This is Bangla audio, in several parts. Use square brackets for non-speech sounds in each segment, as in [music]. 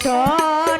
সব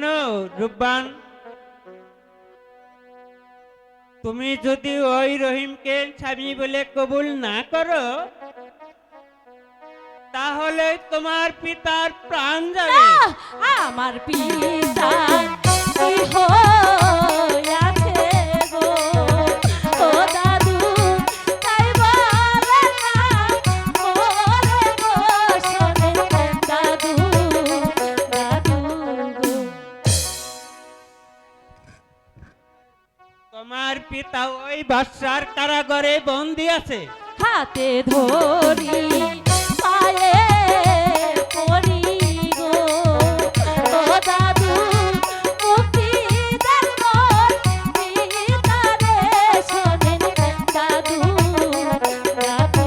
শোনো রূপবান, তুমি যদি ওই রহিমকে স্বামী বলে কবুল না করো, তাহলে তোমার পিতার প্রাণ যাবে। আমার পিতা পিতা ওই বাদশার কারাগারে বন্দি আছে? হাতে ধরি পায়ে পড়ি গো। দাদু মুক্তি দেন পিতারে শোনেন দাদু। দাদু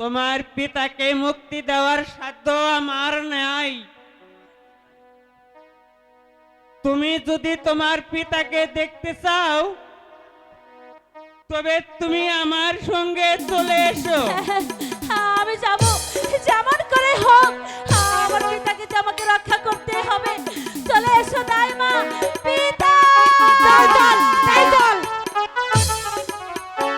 তোমার পিতাকে মুক্তি দেওয়ার তুমি যদি তোমার পিতাকে দেখতে চাও তবে তুমি আমার সঙ্গে চলে এসো। [laughs] আমি